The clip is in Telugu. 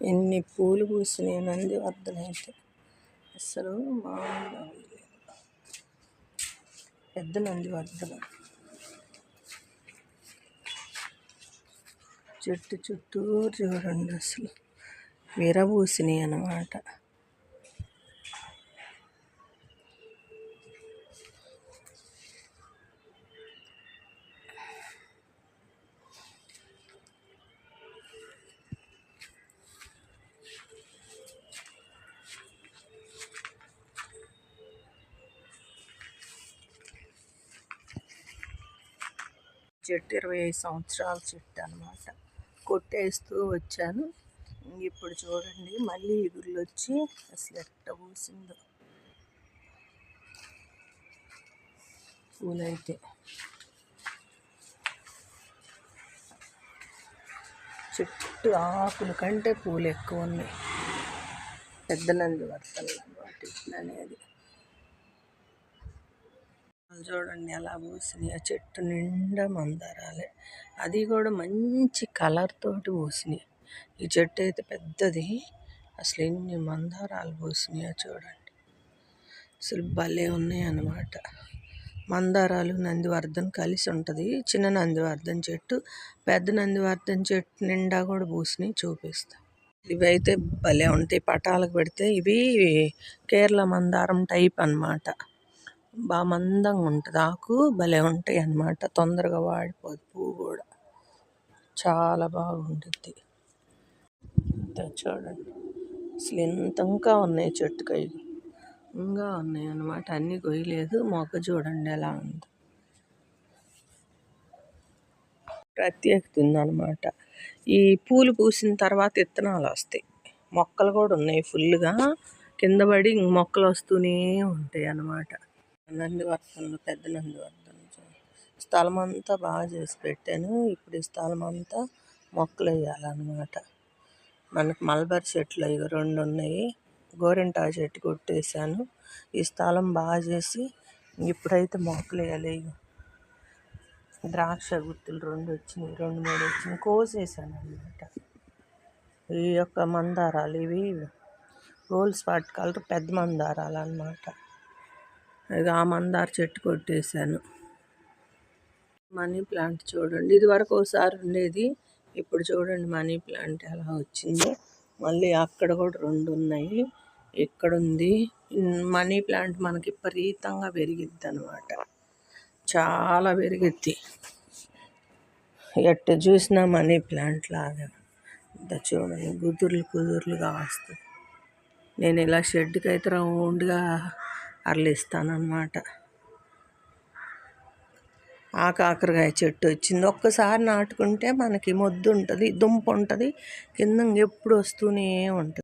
ఎన్ని పూలు పూసినాయి నంది వర్ధనైతే అసలు మామూలుగా పెద్ద నంది వర్ధన చెట్టు చుట్టూ చూడండి అసలు విరబూసినాయి అన్నమాట చెట్టు ఇరవై ఐదు సంవత్సరాల చెట్టు అనమాట కొట్టేస్తూ వచ్చాను. ఇప్పుడు చూడండి మళ్ళీ ఇగుర్లు వచ్చి అసలు ఎట్ట పూసిందో. పూలైతే. చెట్టు ఆకుల కంటే పూలు ఎక్కువ ఉన్నాయి. పెద్ద నంది వర్తలు అనమాట అనేది చూడండి ఎలా పూసినాయి ఆ చెట్టు నిండా మందారాలే. అది కూడా మంచి కలర్ తోటి పూసినాయి ఈ చెట్టు అయితే పెద్దది. అసలు ఎన్ని మందారాలు పూసినాయో చూడండి. అసలు భలే ఉన్నాయి అన్నమాట. మందారాలు నందివర్ధన్ కలిసి ఉంటుంది. చిన్న నందివర్ధన్ చెట్టు పెద్ద నందివర్ధన్ చెట్టు నిండా కూడా పూసినాయి. చూపిస్తా. ఇవి అయితే భలే ఉంటాయి. పటాలకు పెడితే ఇవి కేరళ మందారం టైప్ అన్నమాట. బాగా మందంగా ఉంటుంది. ఆకు భలే ఉంటాయి అన్నమాట. తొందరగా వాడిపోదు పువ్వు కూడా. చాలా బాగుంటుంది. చూడండి. అసలు ఎంత ఇంకా ఉన్నాయి చెట్టుకాయలు. ఇంకా ఉన్నాయి అన్నమాట. అన్నీ కొయ్యలేదు. మొగ్గ చూడండి ఎలా ఉంది. ప్రత్యేకత ఉందన్నమాట ఈ పూలు పూసిన తర్వాత విత్తనాలు వస్తాయి. మొక్కలు కూడా ఉన్నాయి ఫుల్గా కింద పడి మొక్కలు వస్తూనే ఉంటాయి అన్నమాట. నంది నందివర్ధనలు పెద్ద నంది నందివర్ధనలు స్థలం అంతా బాగా చేసి పెట్టాను. ఇప్పుడు ఈ స్థలం అంతా మొక్కలు వేయాలన్నమాట మనకు మల్బర్ చెట్లు అవి రెండు ఉన్నాయి గోరింటా చెట్టు కొట్టేశాను. ఈ స్థలం బాగా చేసి ఇప్పుడైతే మొక్కలు వేయాలి ద్రాక్ష గుత్తులు రెండు వచ్చినాయి రెండు మూడు వచ్చినాయి. కోసేసాను అనమాట ఈ యొక్క మందారాలు ఇవి గోల్డ్ స్పాట్ కలర్ పెద్ద మందారాలు అనమాట ఇక ఆ మందార చెట్టు కొట్టేశాను. మనీ ప్లాంట్ చూడండి. ఇది వరకు ఒకసారి ఉండేది. ఇప్పుడు చూడండి మనీ ప్లాంట్ ఎలా వచ్చిందో. మళ్ళీ అక్కడ కూడా రెండు ఉన్నాయి. ఇక్కడ ఉంది. మనీ ప్లాంట్ మనకి విపరీతంగా పెరిగిద్ది అనమాట చాలా పెరిగిద్ది. ఎట్ట చూసినా మనీ ప్లాంట్ లాగా. ఇంత చూడండి. కుదుర్లు కుదుర్లుగా వస్తుంది. నేను ఇలా షెడ్కి అయితే రౌండ్గా అరలిస్తానమాట ఆ కాకరకాయ చెట్టు వచ్చింది. ఒక్కసారి నాటుకుంటే మనకి మొద్దు ఉంటుంది దుంప ఉంటుంది కింద ఎప్పుడు వస్తూనే ఉంటుంది.